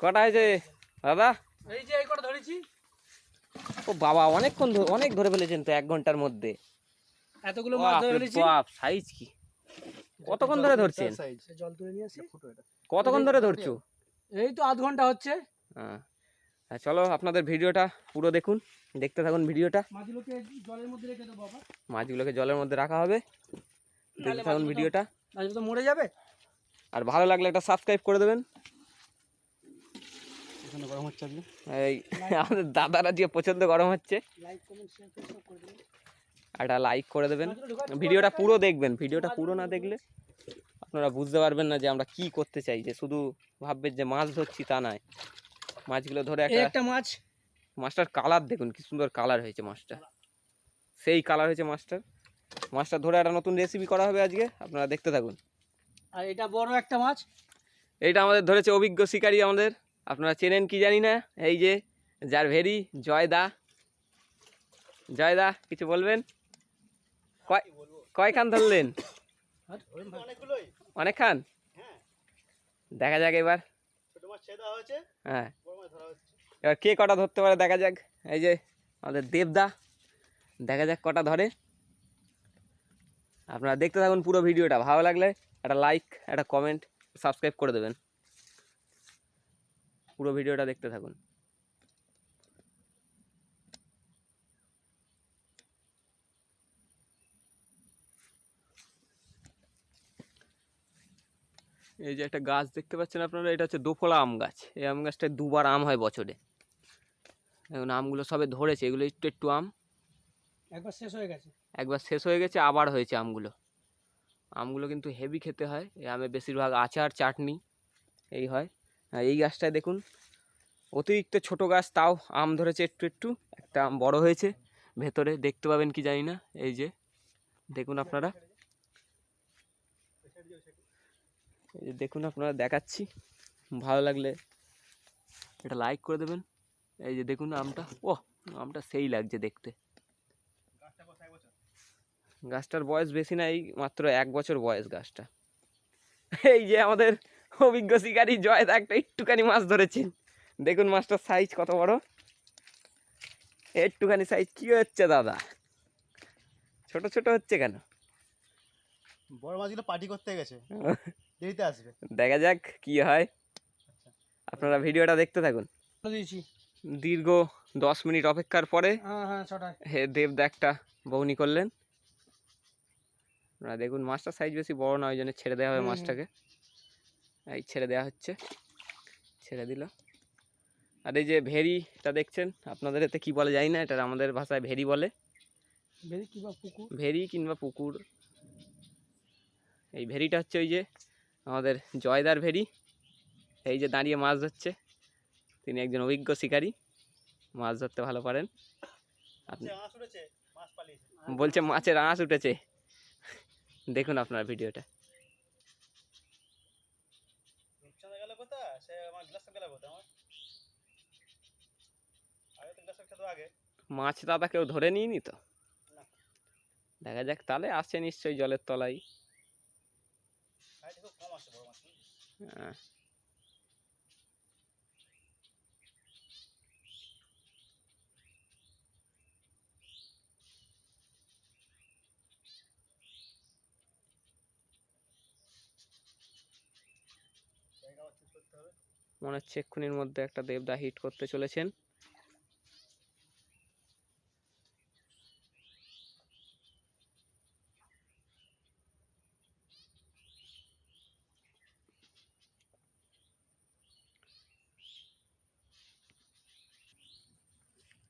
কটা হয়েছে? দাদা এই যে এই কটা ধরেছি। ও বাবা অনেকক্ষণ অনেক ধরে ফেলেছেন তো এক ঘণ্টার মধ্যে। এতগুলো মাছ ধরে ফেলেছি। বাপ সাইজ কি। কতক্ষণ ধরে ধরছেন? জল তুলে নিয়ে আসি? কতক্ষণ ধরে ধরছো? এই তো আধ ঘণ্টা হচ্ছে। হ্যাঁ। হ্যাঁ, চলো আপনাদের ভিডিওটা পুরো দেখুন দেখতে থাকুন ভিডিওটা। মাছগুলোকে জলের মধ্যে রেখে দেবো বাবা। মাছগুলোকে জলের মধ্যে রাখা হবে। দেখতে থাকুন ভিডিওটা। মাছগুলো তো মরে যাবে। আর ভালো লাগলে একটা সাবস্ক্রাইব করে দেবেন। গরম হচ্ছে এই আমাদের দাদারা যে প্রচণ্ড গরম হচ্ছে। একটা লাইক করে দেবেন। ভিডিওটা পুরো দেখবেন ভিডিওটা পুরো না দেখলে আপনারা বুঝতে পারবেন না যে আমরা কি করতে চাই যে শুধু ভাববেন যে মাছ ধরছি তা নয়। মাছগুলো ধরে একটা মাছ। মাছটার কালার দেখুন কি সুন্দর কালার হয়েছে মাছটা। সেই কালার হয়েছে মাছটার। মাছটা ধরে একটা নতুন রেসিপি করা হবে আজকে আপনারা দেখতে থাকুন। আর এটা বড় একটা মাছ। এটা আমাদের ধরেছে অভিজ্ঞ শিকারী আমাদের। আপনারা চেনেন কি জানি না? এই যে যার ভেরি জয়দা। জয়দা কিছু বলবেন? কয় কয়খান ধরলেন? আর অনেক খান দেখা যাক এবার। হ্যাঁ। এবার কে কটা ধরতে পারে দেখা যাক। এই যে আমাদের দেবদা দেখা যাক কটা ধরে। আপনারা দেখতে থাকুন পুরো ভিডিওটা ভালো লাগলে একটা লাইক একটা কমেন্ট সাবস্ক্রাইব করে দেবেন। পুরো ভিডিওটা দেখতে থাকুন। এই যে একটা গাছ দেখতে পাচ্ছেন আপনারা এটা হচ্ছে দোফলা আম গাছ। এই আম গাছটায় দুবার আম হয় বছরে। এখন আমগুলো সবে ধরেছে এগুলো একটু একটু আম। একবার শেষ হয়ে গেছে। একবার শেষ হয়ে গেছে আবার হয়েছে আমগুলো। আমগুলো কিন্তু হেভি খেতে হয়। এই আমে বেশিরভাগ আচার, চাটনি, এই হয়। এই গাছটায় দেখুন, অতিরিক্ত ছোট গাছ, তাও আম ধরেছে একটু একটু। একটা আম বড় হয়েছে, ভেতরে দেখতে পাবেন কি জানি না, এই যে, দেখুন আপনারা। এই যে দেখুন আপনারা, দেখাচ্ছি, ভালো লাগলে এটা লাইক করে দেবেন। এই যে দেখুন আমটা ও আমটা সেই লাগছে দেখতে। গাছটার বয়স বেশি না এই মাত্র এক বছর বয়স গাছটা। এই যে আমাদের অভিজ্ঞ শিকারী জয়দা একটা একটুখানি মাছ ধরেছেন দেখুন মাছটার সাইজ কত বড়। একটুখানি সাইজ কি হচ্ছে দাদা? ছোট ছোট হচ্ছে কেন? বড় মাছগুলো পার্টি করতে গেছে। দেরিতে আসবে। দেখা যাক কি হয়। আপনারা ভিডিওটা দেখতে থাকুন। দিয়েছি। দীর্ঘ দশ মিনিট অপেক্ষার পরে হ্যাঁ হ্যাঁ ছটায়। হে দেবদা একটা বৌনি করলেন। আপনারা দেখুন মাছটার সাইজ বেশি বড় না ওই জন্য ছেড়ে দেওয়া হবে। মাছটাকে। এই ছেড়ে দেওয়া হচ্ছে। ছেড়ে দিল। আর এই যে ভেরিটা দেখছেন আপনাদের এতে কি বলে জানি না এটা আমাদের ভাষায় ভেরি বলে। বেরি কিংবা পুকুর? ভেরি কিংবা পুকুর। এই ভেরিটা হচ্ছে ওই যে আমাদের জয়দার ভেরি এই যে দাঁড়িয়ে মাছ ধরছে। তিনি একজন অভিজ্ঞ শিকারী। মাছ ধরতে ভালো পারেন। আপনি মাছ উঠেছে বলছে মাছের আঁশ উঠেছে। দেখুন আপনার ভিডিওটা। মাছ দাদা কেউ ধরে নিইনি তো? দেখা যাক তাহলে আসছে নিশ্চয়ই জলের তলায়। সাইডে খুব কম আসছে বড় মাছ আহ, জায়গা আবার চুজ করতে হবে মনে হচ্ছে এক্ষুনির মধ্যে একটা দেবদা হিট করতে চলেছেন।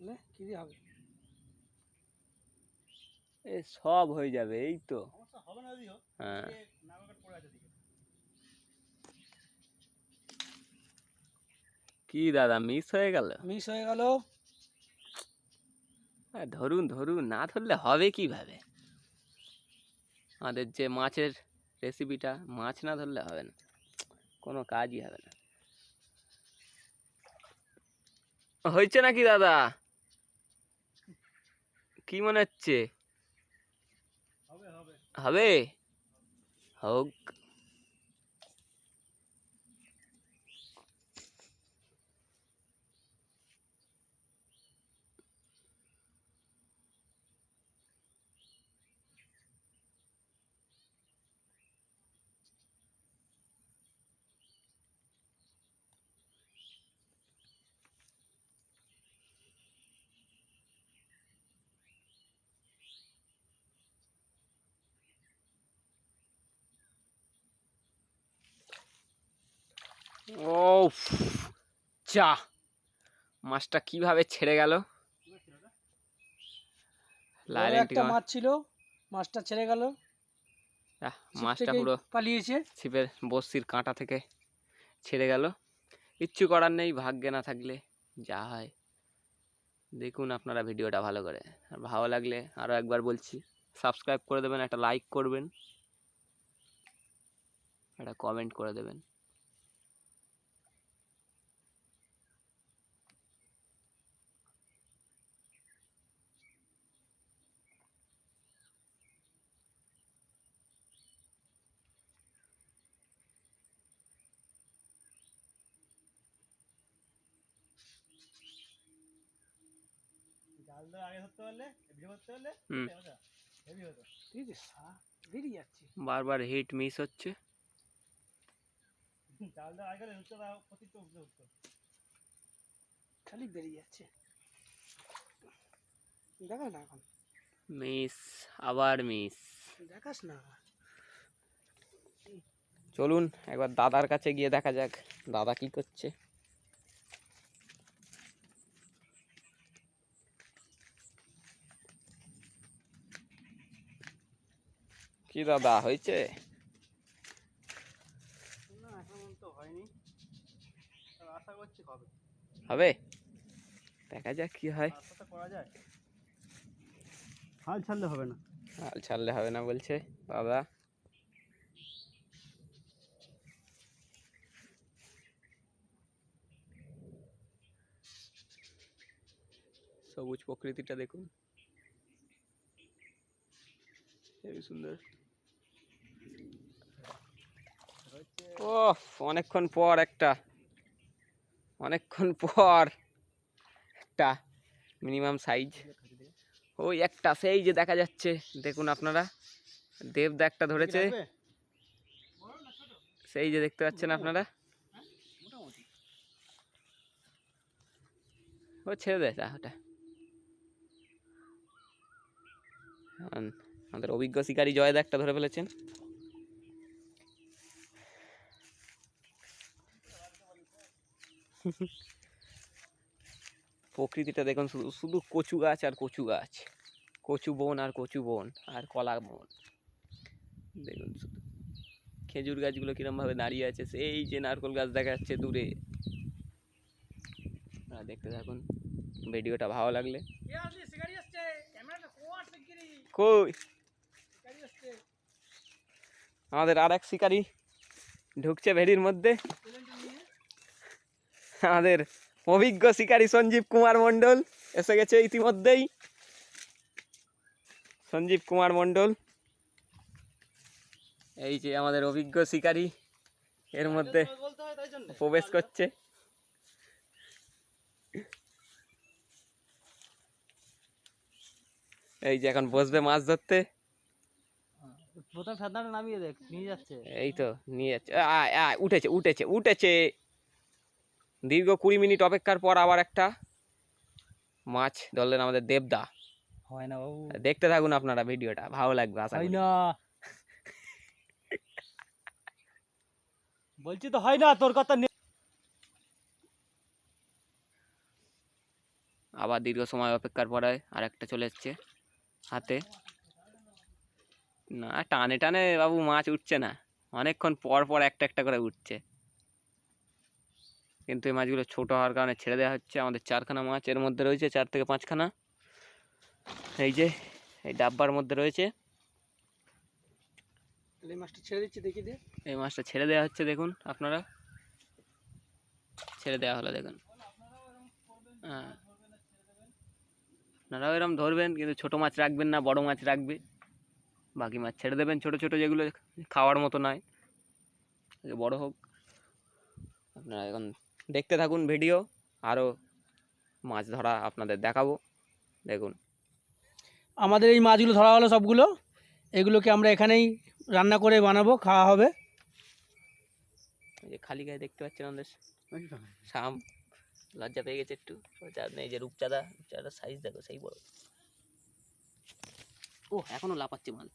লে, কি হবে? এ সব হয়ে যাবে এই তো। হ্যাঁ। কি দাদা মিস হয়ে গেল? মিস হয়ে গেল। ধরুন ধরুন না ধরলে হবে কীভাবে? আমাদের যে মাছের রেসিপিটা মাছ না ধরলে হবে না। কোনো কাজই হবে না। হয়েছে নাকি দাদা? কি মনে হচ্ছে? হবে হবে। হবে? হোক। ও চা মাছটা কীভাবে ছেড়ে গেল? একটা মাছ ছিল মাছটা ছেড়ে গেল। মাছটা পুরো পালিয়েছে। ছিপের বস্তির কাঁটা থেকে ছেড়ে গেল। কিচ্ছু করার নেই ভাগ্যে না থাকলে যা হয়। দেখুন আপনারা ভিডিওটা ভালো করে। আর ভালো লাগলে আরও একবার বলছি সাবস্ক্রাইব করে দেবেন একটা লাইক করবেন একটা কমেন্ট করে দেবেন জাল ধরে আগে ধরতে পারলে ভিডিও করতে পারলে হুম। হেভি হতো ঠিক আছে সা- বেরিয়ে যাচ্ছে বারবার হিট মিস হচ্ছে। খালি বেরিয়ে যাচ্ছে। দেখাস না এখন। মিস আবার মিস দেখাস না। চলুন একবার দাদার কাছে গিয়ে দেখা যাক। দাদা কি করছে? কি দাদা হয়েছে? হবে হবে? দেখা যাক কি হয়। হাল ছাড়লে হবে না। হাল ছাড়লে হবে না বলছে দাদা। সবুজ প্রকৃতিটা দেখুন। হেবি সুন্দর। ও অনেকক্ষণ পর একটা অনেকক্ষণ পর একটা মিনিমাম সাইজ ওই একটা সেই যে দেখা যাচ্ছে দেখুন আপনারা দেবদা একটা ধরেছে। সেই যে দেখতে পাচ্ছেন আপনারা। ও ছেড়ে দেয় ওটা। আমাদের অভিজ্ঞ শিকারী জয়দা একটা ধরে ফেলেছেন। প্রকৃতিটা দেখুন শুধু শুধু কচু গাছ আর কচু গাছ। কচু বন আর কচু বন আর কলা বন। দেখুন শুধু। খেজুর গাছগুলো কিরমভাবে দাঁড়িয়ে আছে সেই যে নারকল গাছ দেখা যাচ্ছে দূরে। দেখতে থাকুন ভিডিওটা ভালো লাগলে। কই? আমাদের আর এক শিকারি ঢুকছে ভেড়ির মধ্যে। আমাদের অভিজ্ঞ শিকারী সঞ্জীব কুমার মণ্ডল এসে গেছে ইতিমধ্যেই। সঞ্জীব কুমার মণ্ডল। এই যে আমাদের অভিজ্ঞ শিকারী এর মধ্যে প্রবেশ করছে। এই যে এখন বসবে মাছ ধরতে। প্রথম ফেদনাটা নামিয়ে দেখ নিয়ে যাচ্ছে। এই তো নিয়ে যাচ্ছে। উঠেছে উঠেছে উঠেছে। দীর্ঘ কুড়ি মিনিট অপেক্ষার পর আবার একটা মাছ ধরলেন আমাদের দেবদা। হয় না বাবু। দেখতে থাকুন আপনারা ভিডিওটা ভালো লাগবে আশা করি। না। বলছি তো হয় না তোর কথা আবার দীর্ঘ সময় অপেক্ষার পরে আর একটা চলে এসছে হাতে। না টানে টানে বাবু মাছ উঠছে না। অনেকক্ষণ পর পর একটা একটা করে উঠছে। কিন্তু এই মাছগুলো ছোটো হওয়ার কারণে ছেড়ে দেওয়া হচ্ছে। আমাদের চারখানা মাছ এর মধ্যে রয়েছে চার থেকে পাঁচখানা। এই যে এই ডাব্বার মধ্যে রয়েছে। এই মাছটা ছেড়ে দিচ্ছি দেখি দে। এই মাছটা ছেড়ে দেওয়া হচ্ছে দেখুন আপনারা। ছেড়ে দেওয়া হলো দেখুন। হ্যাঁ। আপনারাও এরম ধরবেন কিন্তু ছোট মাছ রাখবেন না বড় মাছ রাখবে। বাকি মাছ ছেড়ে দেবেন ছোট ছোট যেগুলো খাওয়ার মতো নয়। বড় হোক। আপনারা এখন দেখতে থাকুন ভিডিও আরও মাছ ধরা আপনাদের দেখাবো। দেখুন। আমাদের এই মাছগুলো ধরা হলো সবগুলো। এগুলোকে আমরা এখানেই রান্না করে বানাবো খাওয়া হবে। এই যে খালি গায়ে দেখতে পাচ্ছেন আমাদের শাম। লজ্জা পেয়ে গেছে একটু। এই যে রূপচাঁদা রূপচাঁদার সাইজ দেখো সেই বড়। ও এখনও লাপাচ্ছে মাল।